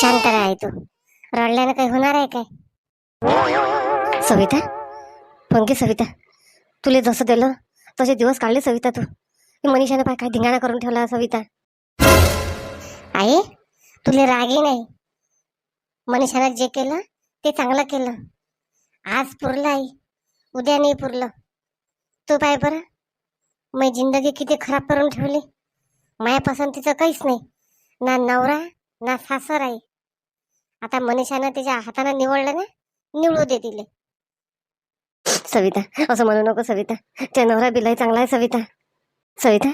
शांत राहाय तू। रडल्यानं काही होणार आहे काय? सविता? पंकी सविता. तुले जसं दिलं तसे दिवस काढले सविता तू. मनीषाने पाय काय धिंगाणा करून ठेवला सविता. आई तुले रागी नाही. मनीषानं जे केलं ते चांगलं केलं. आज पुरलं आई. उद्या नाही पुरलं. तू पाय बरं. मी जिंदगी किती खराब करून ठेवली. माझ्या पसंतीचं काहीच नाही. ना नवरा ना सासर आहे. आता मनीषानं तिच्या हातानं निवडलं ना निवडू दे तिले. सविता असं म्हणू नको सविता. त्या नवरा बिलाही चांगला आहे सविता. सविता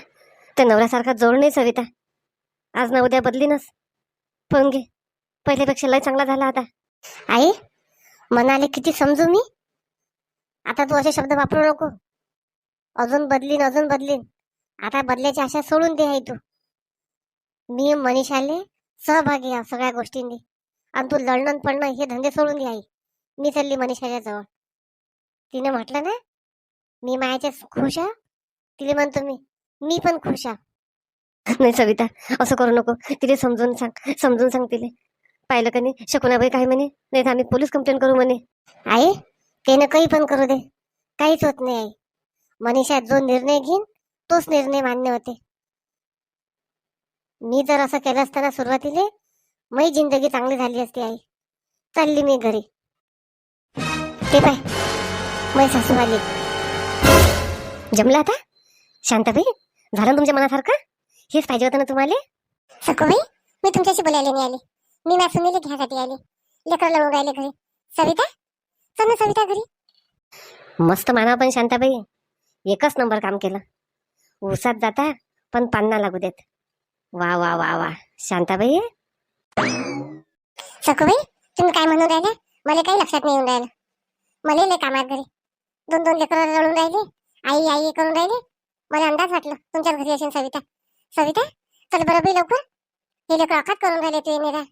त्या नवऱ्यासारखा जोड नाही सविता. आज ना उद्या बदलीनच. पण घे पहिल्यापेक्षा लय चांगला झाला आता. आई मनाले किती समजू मी? आता तू असे शब्द वापरू नको. अजून बदलीन अजून बदलीन. आता बदल्याची आशा सोडून दे आई तू. मी मनीषाले सहभागी सगळ्या गोष्टींनी. आणि तू लढणं पडणं हे धंदे सोडून दे आई. मी चालली मनीषाच्या जवळ. तिने म्हटलं ना मी मायाच्या खुश आहे. तिला म्हणतो मी मी पण खुश आहे. नाही सविता असं करू नको. तिला समजून सांग समजून सांग तिले. पाहिलं का नाही शकुनाबाई काय म्हणे? नाही तर आम्ही पोलीस कंप्लेंट करू म्हणे. आई त्यानं काही पण करू दे. काहीच होत नाही आई. मनीषा जो निर्णय घेईन तोच निर्णय मान्य होते. मी जर असं केलं असताना सुरुवातीला माझी जिंदगी चांगली झाली असती आई. चालली मी घरी. ते पाय. मै सासू आली जमलं आता? शांताबाई झालं तुमच्या मनासारखं? हेच पाहिजे होतं ना तुम्हाला? सखूबाई मी तुमच्याशी बोलायला नाही आली. मी माझ्या सुनीले घ्यासाठी आली. लेकर लढून राहिले घरी. सविता? चल ना सविता घरी. मस्त माना पण शांताबाई. एकच नंबर काम केलं. ऊसात जाता पण पान्ना लागू देत. वा वा वा वा. शांताबाई सखूबाई तुम्ही काय म्हणून राहिल्या मला काही लक्षात नाही येऊन राहिलं. मला लय कामात घरी. दोन दोन लेकर रडून राहिले आई आई करून राहिले. मला अंदाज वाटलं तुमच्याच घरी असेल सविता. सविता चल बरं बाई लवकर. हे लेकर अखात करून राहिले तू येणे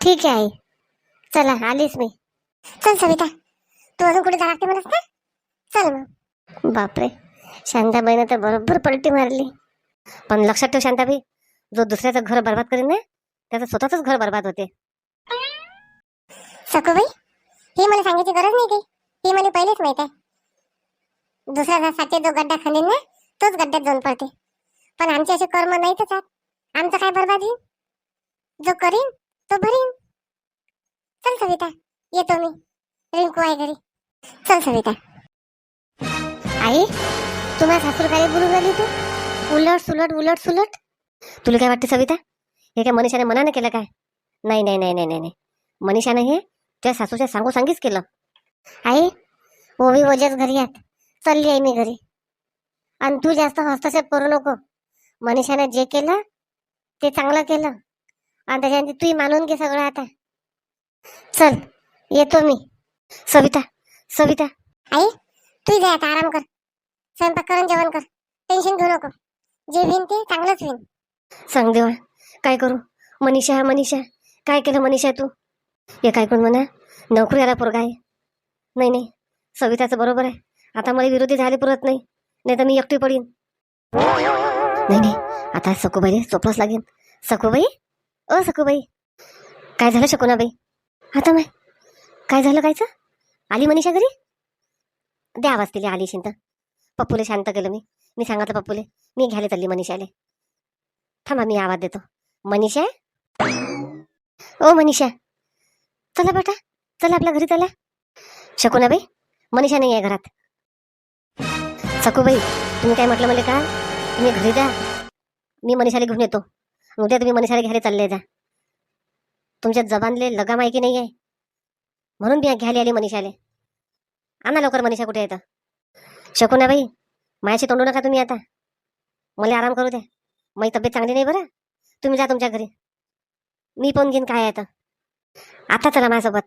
ठीक आहे आई. चला आलीस मी चल सविता तू अजून कुठे जा लागते म्हणस ना? चल मग. बापरे शांताबाईनं तर बरोबर पलटी मारली. पण लक्षात ठेव शांताबाई जो दुसऱ्याचं घर बर्बाद करेन ना त्याचं स्वतःच घर बर्बाद होते. सखूबाई हे मला सांगायची गरज नाही काही हे मला पहिलेच माहीत आहे. दुसऱ्यासाठी जो गड्डा खणीन ना तोच गड्ड्यात जाऊन पडते. पण आमचे असे कर्म नाहीतच आहेत. आमचं काय बर्बाद होईल? जो करीन तो भरीन. चल सविता येतो मी. रिंकू आहे घरी. चल सविता. आई तुम्हाला सासूर काय बोलून राहिली तू? उलट सुलट उलट सुलट. तुला काय वाटते सविता? हे काय मनीषाने मनाने केलं काय? नाही नाही नाही नाही नाही नाही. मनीषाने हे त्या सासूच्या सांगू सांगीच केलं. आई ओवी वजच घरी आहेत. चालली आहे मी घरी. आणि तू जास्त हस्तक्षेप करू नको. मनीषाने जे केलं ते चांगलं केलं. आणि त्याच्यानंतर तूही मानून घे सगळं आता. चल येतो मी. सविता सविता. आई तू जा आता आराम कर. स्वयंपाक करून जेवण कर. टेन्शन घेऊ नको. जे होईन ते चांगलंच होईन. सांग देवा. काय करू? मनीषा मनीषा. काय केलं मनीषा तू? हे काय म्हणा? नोकरी आला पोरगा आहे. नाही नाही. सविताचं बरोबर आहे. आता मला विरोधी झाले पुरत नाही. नाही तर मी एकटी पडीन. नाही नाही. आता सखूबाई सोपच लागेल. सखूबाई? अ सखूबाई. काय झालं शकुनाबाई? आता माय. काय झालं कायचं? आली मनीषा घरी? द्या आवाज तिला आली शिंत पप्पूले शांत केलं मी. मी सांगितलं पप्पूले मी घ्यायला चालली मनीषाले. थांबा मी आवाज देतो. मनीषा? ओ मनीषा. चला बेटा चला आपल्या घरी चला. शकुनाबाई मनीषा नाही आहे घरात. सकूबाई तुम्ही काय म्हटलं मला का? तुम्ही घरी जा. मी मनीषाला घेऊन येतो. उद्या तुम्ही मनीषाला घ्यायला चालले जा. तुमच्या जबानले लगाम आहे की नाही आहे म्हणून मी घ्यायला आली मनीषाले. आणा लवकर मनीषा कुठे येतं शकुनाबाई मायाशी तोंडू नका तुम्ही आता. मला आराम करू द्या. माझी तब्येत चांगली नाही बरं? तुम्ही जा तुमच्या घरी. मी पण घेईन काय आहे तर. आता चला माझ्यासोबत.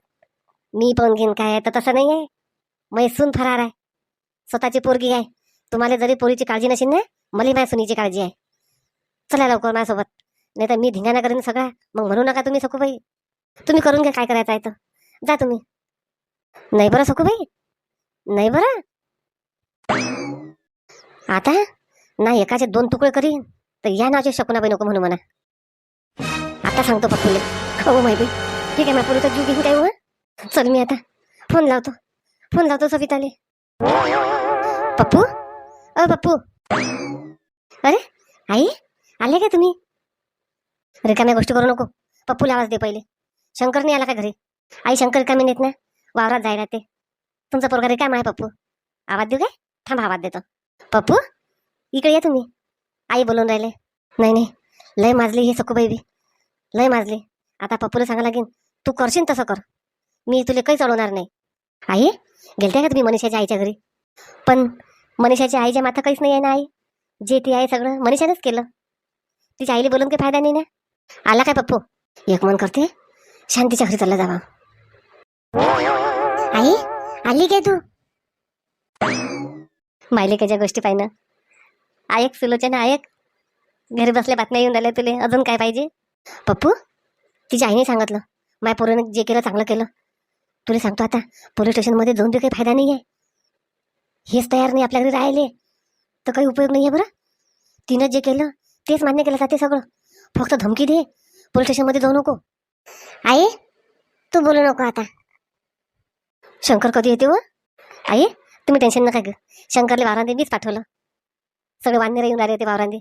मी पण घेईन काय आहे तर तसं नाही आहे. मैसून फरार आहे. स्वतःची पोरगी आहे. तुम्हाला जरी पोरीची काळजी नसेल ना मला माझ्या सुनीची काळजी आहे. चला लवकर माझ्यासोबत. नाही तर मी धिंगाणा करेन सगळा. मग म्हणू नका तुम्ही सखूबाई. तुम्ही करून घ्या काय करायचं आहे तर. जा तुम्ही. नाही बरं सखूबाई? नाही बरं? आता? ना एकाचे दोन तुकडे करीन. तर या नावाचे शकुनाबाई नको म्हणू म्हणा आता सांगतो पप्पूले हो माहिती ठीक आहे मापुरीचा जीव घेऊन काय हो चल मी आता फोन लावतो. फोन लावतो सविताले. पप्पू? अ पप्पू. अरे आई आले का तुम्ही? रिकाम्या गोष्टी करू नको. पप्पूला आवाज दे पहिले. शंकर नाही आला का घरी? आई शंकर रिकामी नेत ना? वावरात जायला ते. तुमचा पोरगा रिकाम आहे पप्पू. आवाज देऊ काय? थांब आवाज देतो. पप्पू इकडे या तुम्ही. आई बोलून राहिले. नाही नाही. लय माजली हे सकू बी. लय माजली. आता पप्पूला सांगा लागेल तू करशील तसं कर. मी तुला काही चढवणार नाही. आई गेलते का तुम्ही मनीषाच्या आईच्या घरी? पण मनीषाच्या आईच्या माथा काहीच नाही आहे ना आई. जे ती आहे सगळं मनीषानेच केलं. तिच्या आईला बोलून काही फायदा नाही ना? आला काय पप्पू? एक मन करते. शांतीच्या घरी चालला जावा. आई आली काय तू? मायलेकाच्या गोष्टी पाहिनं. ऐक सुलोचना ऐक घरी बसल्या बातम्या येऊन राहिल्या तुले. अजून काय पाहिजे? पप्पू तिच्या आईने सांगितलं. माय पोरानं जे केलं चांगलं केलं. तुला सांगतो आता पोलीस स्टेशनमध्ये जाऊन बी काही फायदा नाही आहे हेच तयार नाही आपल्या घरी राहिले. तर काही उपयोग नाही आहे बरं. तिनं जे केलं तेच मान्य केलं जाते सगळं. फक्त धमकी दे. पोलीस स्टेशनमध्ये जाऊ नको. आई तू बोलू नको आता. शंकर कधी येते व आई तुम्ही टेन्शन नका घेऊ. शंकरले वावरांदे मीच पाठवलं. सगळे वांदे येऊन राहिले ते वावरांदे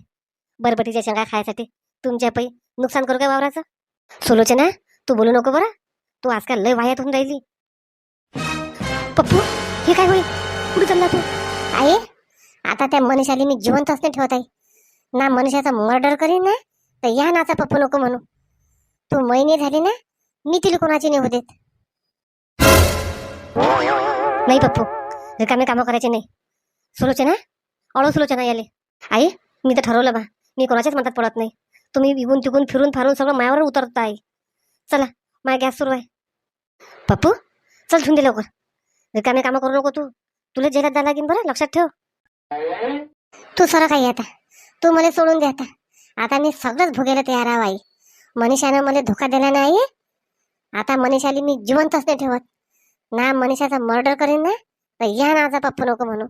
बरबटीच्या शेंगा खायसाठी. तुमच्या पै नुकसान करू काय वावराचं? सुलोचना तू बोलू नको बरं. तू आजकाल लय वायात होऊन राहिली. पप्पू हे काय होईल? कुठे चालला तू? आई आता त्या मनीषाली मी जिवंत असणे ठेवत आहे. ना मनीषाचा मर्डर करीन ना तर या नाचा पप्पू नको म्हणू. तू महिने झाली ना मी तिला कोणाची नाही होते नाही पप्पू रिकामे कामं करायचे नाही. सुलोचना अळो सुलोचना याले. आई मी तर ठरवलं बा मी कोणाच्याच मनात पडत नाही. तुम्ही इगून तिगून फिरून फारून सगळं मायावर उतरत आहे चला माय गॅस सुरू आहे. पप्पू चल ठेवून दे लवकर. रिकामे कामं करू नको तू. तुला जेलात जायला लागेल बरं लक्षात ठेव. तू सर काही आता. तू मला सोडून दे आता. आता मी सगळंच भोगायला तयार आहे आई. मनीषानं मला धोका दिला नाही. आता मनीषाली मी जिवंतच नाही ठेवत. ना मनीषाचा मर्डर करीन ना तर या नाचा पप्पू नको म्हणू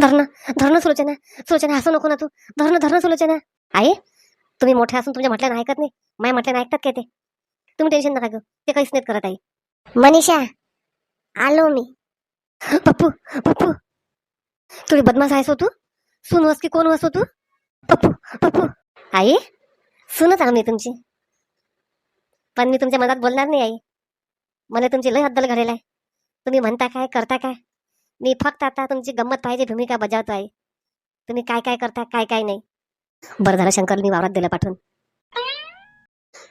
धरणं धरणं सुलोचना. सुलोचना हसू नको ना तू. धरणं धरणं सुलोचना. आई तुम्ही मोठे असून तुमच्या म्हटल्यानं ऐकत नाही. माय म्हटल्यानं ऐकतात काय ते? तुम्ही टेन्शन नका घेऊ. ते काहीच नाहीत करत आहे मनीषा आलो मी. पप्पू पप्पू. थोडी बदमाश आहेस हो तू. सून वस की कोण वस हो तू? पप्पू पप्पू. आई सूनच आम्ही मी तुमची. पण मी तुमच्या मनात बोलणार नाही आई. मला तुमची लय हद्दल घडेल आहे. तुम्ही म्हणता काय करता काय? मी फक्त आता तुमची गंमत पाहिजे भूमिका बजावतो आहे तुम्ही काय काय करता काय काय नाही. बरं झालं शंकरनी वावरात दिलं पाठवून.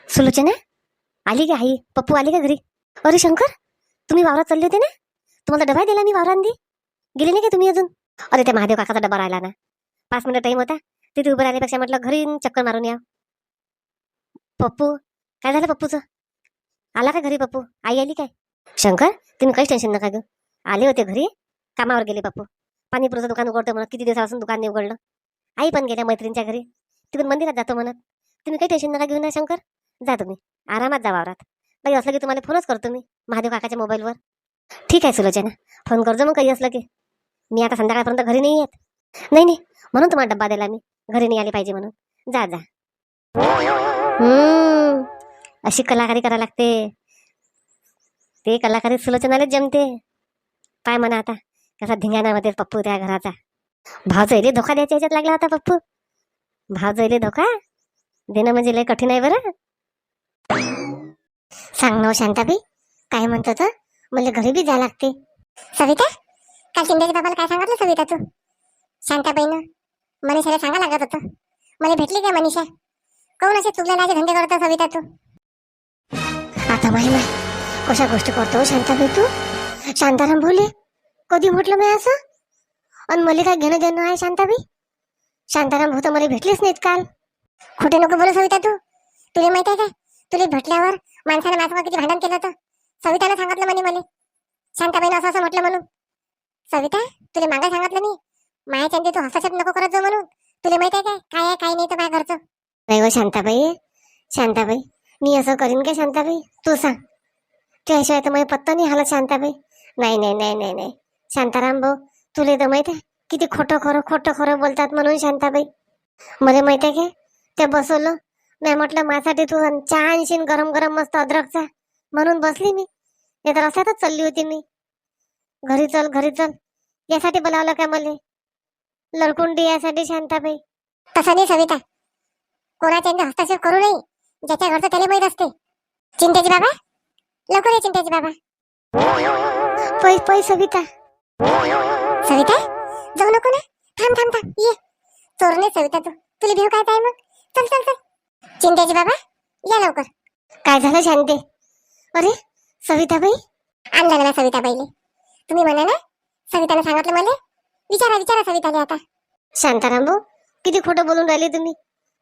सुलोचना आली का आई? पप्पू आली का घरी? अरे शंकर तुम्ही वावरात चालले होते ना? तुम्हाला डबा दिला मी वावरांदी गेले नाही का तुम्ही अजून? अरे त्या महादेव काकाचा डबा राहिला ना. पाच मिनिट टाईम होता. तिथे उभं राहिल्यापेक्षा म्हटलं घरी चक्कर मारून या. पप्पू काय झालं पप्पूचं? आला का घरी पप्पू? आई आली काय? शंकर तुम्ही काहीच टेन्शन नका घेऊ. आले होते घरी कामावर गेले पप्पू. पाणीपुरचं दुकान उघडतं म्हणून किती दिवसापासून दुकान नाही उघडलं. आई पण गेल्या मैत्रिणीच्या घरी. तिकडून मंदिरात जातो म्हणत. तुम्ही काही टेन्शन नका घेऊन ना शंकर. जा तुम्ही. आरामात जा वावरात. काही असलं की तुम्हाला फोनच करतो मी महादेव काकाच्या मोबाईलवर ठीक आहे सुलोचना. फोन करजो मग काही असलं की. मी आता संध्याकाळपर्यंत घरी नाही येत. नाही नाही. म्हणून तुम्हाला डब्बा द्यायला मी. घरी नाही आले पाहिजे म्हणून. जा जा. अशी कलाकारी करा लागते. ते कलाकारी सुलोचनालाच जमते. पाय म्हणा आता. कसा धिंगाणामध्ये पप्पू त्या घराचा. भाव धोका द्यायच्या ह्याच्यात लागला होता पप्पू. भाव धोका? देणं म्हणजे लय कठीण आहे बरं. सांग ना शांताबी शांताबाई काय म्हणतो तर मला घरी बी जायला लागते. सविता काल शिंदेच्या बाबाला काय सांगितलं सविता तू? शांताबाईनं मनीषाला सांगा लागत होतं. मला भेटली काय मनीषा? कोण असे चुकलेले धंदे करतो सविता तू? आता महिमा कशा गोष्टी करतो हो शांताबाई तू? शांताराम बोले कधी म्हटलं मी असं? आणि मला काय घेणं देणं आहे शांताबाई? शांताराम भाऊ तर मला भेटलीच नाहीत काल. खोटे नको बोलू सविता तू. तुला माहिती आहे का तुला भेटल्यावर माणसाने माझ्या किती भांडण केलं होतं? सवितानं सांगितलं म्हणे मला. शांताबाईनं असं असं म्हटलं म्हणून. सविता तुला मागे सांगितलं मी. माया अंती तू हस्तक्षेप नको करत जाऊ म्हणून. तुला माहिती आहे काय? काय आहे काय नाही तर काय घरचं. नाही व शांताबाई. शांताबाई मी असं करीन का शांताबाई? तू सांग. त्याशिवाय तर मला पत्ता नाही हालत शांताबाई. नाही नाही नाही नाही नाही. शांताराम भाऊ तुला तर माहीत आहे किती खोटं खरं खोटं खरं बोलतात म्हणून शांताबाई. मला माहीत आहे काय ते बसवलं. मी म्हटलं माझ्यासाठी तू चहा गरम गरम मस्त अद्रकचा म्हणून बसली मी. नाही तर रस्त्यातच चालली होती मी. घरी चल घरी चल. यासाठी बोलावलं का मला? लडकुंडी यासाठी शांताबाई. तसं नाही सविता. कोणाच्या हस्तक्षेप करू नये ज्याच्या घरचं त्याला माहीत असते. चिंतेची बाबा? लवकर ये चिंतेची बाबा. पै पै सविता. सविता? जाऊ नको ना. थांब थांब थांब. ये. चोर नाही सविता तू. तुला भेव काय आहे मग? चल चल चल. चिंतेची बाबा या लवकर. काय झालं शांते? अरे सविताबाई? आणलं ना सविताबाईले. तुम्ही म्हणा ना सविताने सांगितलं मला? विचारा विचारा सविताने आता. शांताराम भाऊ किती खोटं बोलून राहिले तुम्ही.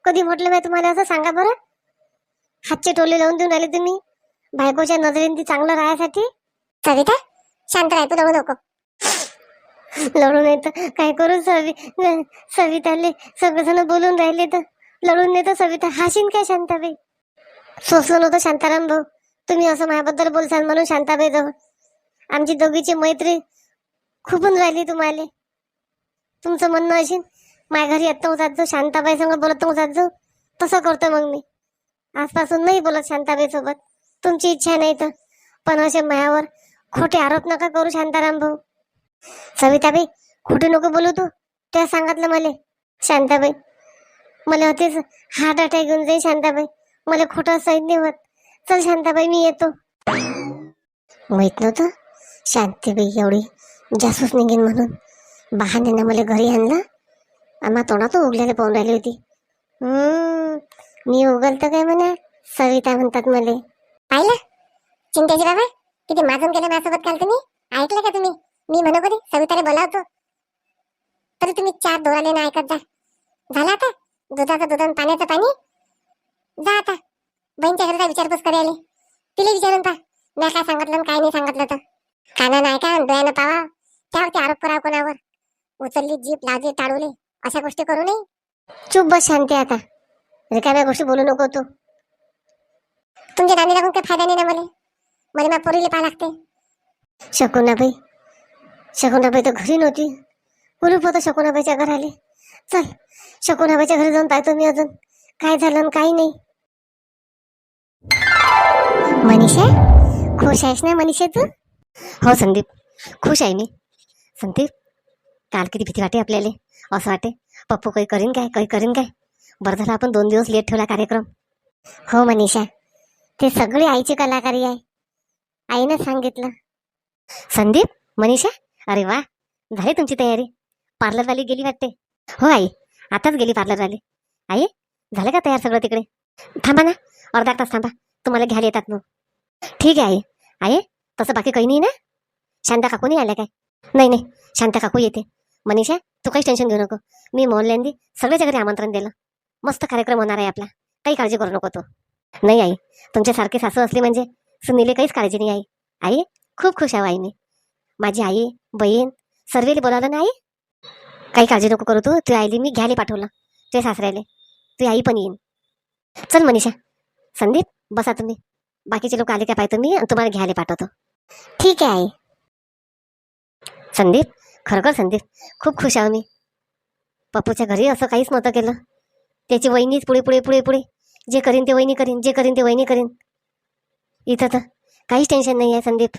कधी म्हटलं मी तुम्हाला असं सांगा बरं? हातचे टोले लावून देऊन राहिले तुम्ही. बायकोच्या नजरेने ती चांगलं राहायसाठी. सविता शांत राह तू रडू नको. लढून तर काय करू? सवि न- सविताले सगळेजण बोलून राहिले तर लढून येतं सविता. हाशीन काय शांताबाई? सोसलं नव्हतं शांताराम भाऊ. तुम्ही असं माझ्याबद्दल बोलसाल म्हणून शांताबाई जवळ. आमची दोघीची मैत्री खूपून राहिली तुम्हाला. तुमचं म्हणणं असेल माझ्या घरी येतो जात जो शांताबाई संग बोलत जात जो तसं करतो मग मी. आजपासून नाही बोलत शांताबाई सोबत. तुमची इच्छा नाही तर. पण असे मायावर खोटे आरोप नका करू शांताराम भाऊ. सविताबाई खोटे नको बोलू तू? त्या सांगितलं मला. शांताबाई मला होतेच हार्ट अटॅक घेऊन जाईल शांताबाई. मला खोटं सहन नाही होत. चल शांताबाई मी येतो. माहीत नव्हतं? शांतीबाई एवढी जासूस निघेन म्हणून. बहाण्यानं मला घरी आणलं. आम्हा तोंडातून उगलेले पाहून राहिली होती. मी उगलतं काय म्हणा? सविता म्हणतात मला. पाहिलं? चिंतेची बाबा किती माजून केलं माझ्यासोबत काल तुम्ही? ऐकलं का तुम्ही? मी म्हणू कधी सविताला बोलावतो. तरी तुम्ही चार दोराले ना ऐकत जा. झालं आता? दुधाचं दुधन पाण्याचं पाणी? जा आता. बहीणच्या घरी जा विचारपूस करायला तिला विचारून पा मी काय सांगितलं काय नाही सांगितलं तर? काना नाही का डोळ्यानं पावा त्यावरती आरोप करा कोणावर? उचलली जीप लावली टाळवली अशा गोष्टी करू नये. चुप बस शांती आता. रिकाम्या गोष्टी बोलू नको तू. तुमच्या नाणी लागून काही फायदा नाही ना मला? मला मग पोरीला पाहा लागते. शकुनाबाई शकुनाबाई तर घरी नव्हती. कुलूप होतं शकुनाबाईच्या घराले. चल शकुनाबाईच्या घरी जाऊन पाहतो मी अजून. काय झालं आणि काही नाही. मनीषा खुश आहेस ना मनीषा तू? हो संदीप खुश आहे मी. संदीप काल किती भीती वाटे आपल्याला. असं वाटे पप्पू काही करीन काय काही करीन काय? बरं झालं आपण दोन दिवस लेट ठेवला कार्यक्रम. हो मनीषा ते सगळे आईची कलाकारी आहे. आईनं सांगितलं. संदीप मनीषा? अरे वा झाली तुमची तयारी. पार्लरवाली गेली वाटते. हो आई आताच गेली पार्लरवाली. आई झालं का तयार सगळं तिकडे? थांबा ना अर्धा तास थांबा. तुम्हाला घ्यायला येतात मग. ठीक आहे आई. आई तसं बाकी काही नाही ना? शांता काकू नाही आल्या काय? नाही नाही शांता काकू येते. मनीषा तू काहीच टेन्शन घेऊ नको. मी मोहल्ल्यांदी सगळ्याच्या घरी आमंत्रण दिलं. मस्त कार्यक्रम होणार आहे आपला. काही काळजी करू नको तू. नाही आई तुमच्यासारखी सासू असली म्हणजे सुनीले काहीच काळजी नाही आई. आई खूप खुश आहे आई मी. माझी आई बहीण सर्वेले बोलावलं ना आई काही काळजी नको करू तू. तू आईली मी घ्यायला पाठवलं. ते सासऱ्याले. तू आई पण येईन. चल मनीषा. संदीप बसा तुम्ही. बाकीचे लोक आले काय पाहिजे मी आणि तुम्हाला घ्यायला पाठवतो. ठीक आहे आई. संदीप खरोखर संदीप खूप खुश आहे मी. पप्पूच्या घरी असं काहीच नव्हतं केलं. त्याची वहिनीच पुढे पुढे पुढे पुढे. जे करीन ते वहिनी करीन जे करीन ते वहिनी करीन. इथं तर काहीच टेन्शन नाही आहे संदीप.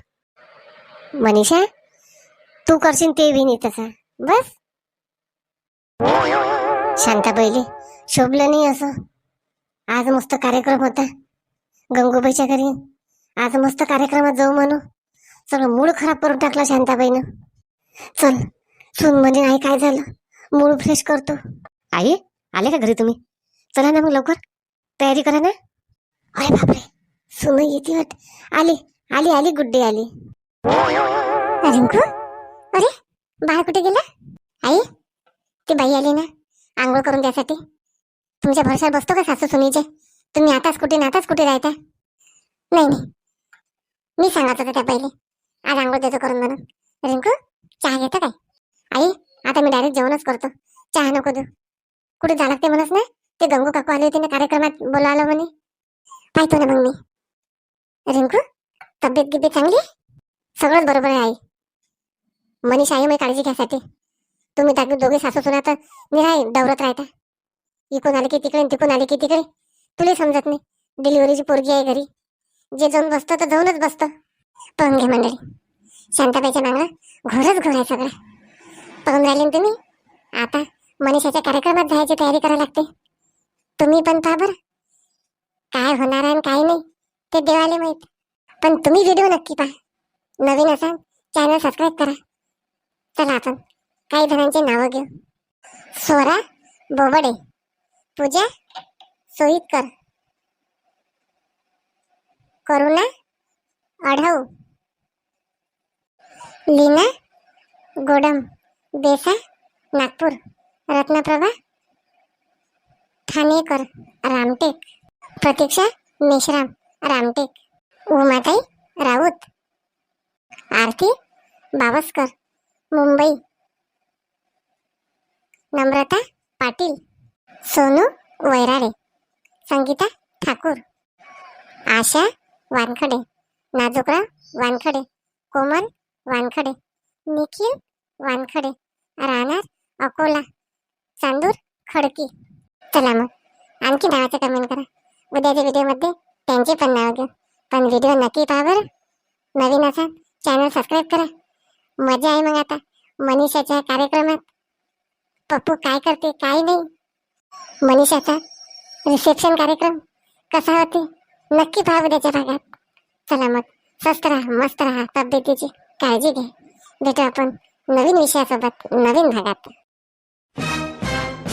मनीषा तू करशील ते विनी तसा. बस. शांता शोभलं नाही असं. आज मस्त कार्यक्रम होता. गंगूबाईच्या घरी. आज मस्त कार्यक्रमात जाऊ म्हणू. सगळं मूळ खराब करून टाकला शांताबाईनं. चल सुन म्हणजे नाही काय झालं? मूळ फ्रेश करतो. आई आले का घरी तुम्ही? चला ना मग लवकर. तयारी करा ना. अरे बापरे! सुन येते वाट आली आली आली गुड्डे आली. रिंकू अरे बाहेर कुठे गेला? आई ती बाई आली ना आंघोळ करून द्यासाठी तुमच्या भरशावर बसतो का सासू सुनीचे? तुम्ही आताच कुठे नाताच कुठे जायता नाही नाही. मी सांगत होते त्या पहिले आज आंघोळ देतो करून म्हणून. रिंकू चहा घेतो काय? आई आता मी डायरेक्ट जेवणच करतो. चहा नको देऊ. कुठे जा लागते म्हणत ना ते गंगू काकू आले होते ना कार्यक्रमात बोलावलं म्हणे. पाहतो ना मग मी. रिंकू तब्येत गिब्येत चांगली? आहे? सगळंच बरोबर आहे आई. मनीष आहे मी काळजी घ्यासाठी. तुम्ही टाकू दोघे सासू सुना तर निराय डवरत राहता. इकून आले की तिकडे तिकून आले की तिकडे. तुला समजत नाही. डिलिव्हरीची पोरगी आहे घरी. जे जाऊन बसतं तर जाऊनच बसतं. पाहून घे मंडळी. शांताबाईच्या मागं घोरच घोर आहे सगळं. पाहून राहिले ना तुम्ही? आता मनीषाच्या कार्यक्रमात जायची तयारी करावी लागते. तुम्ही पण पहा बरं. काय होणार आहे आणि काय नाही ते देवाले माहीत. पण तुम्ही व्हिडिओ नक्की पहा. नवीन असाल चॅनल सबस्क्राईब करा. चला आपण काही जणांचे नावं घेऊ. सोरा बोबडे पूजा सोईतकर करुणा आढाऊ लीना गोडम देसा नागपूर रत्नप्रभा ठाणेकर रामटेक प्रतीक्षा मेश्राम रामटेक उमाताई राऊत आरती बावस्कर मुंबई. नम्रता पाटील सोनू वैराडे संगीता ठाकूर आशा वानखडे नाजुकराव वानखडे कोमल वानखडे निखिल वानखडे राहणार अकोला चांदूर खडकी. चला मग आणखी नावाचं कमेंट करा. उद्याच्या व्हिडिओमध्ये त्यांचे पण नाव घेऊ. पण व्हिडिओ नक्की पहा बरं. नवीन असाल चॅनल सबस्क्राईब करा. मजा आहे मग आता. मनीषाच्या कार्यक्रमात. पप्पू काय करते काय नाही. मनीषाचा रिसेप्शन कार्यक्रम कसा होते नक्की पहा उद्याच्या भागात. चला मग स्वस्त राहा मस्त राहा. तब्येतीची काळजी घ्या. भेटू आपण नवीन विषयासोबत नवीन भागात.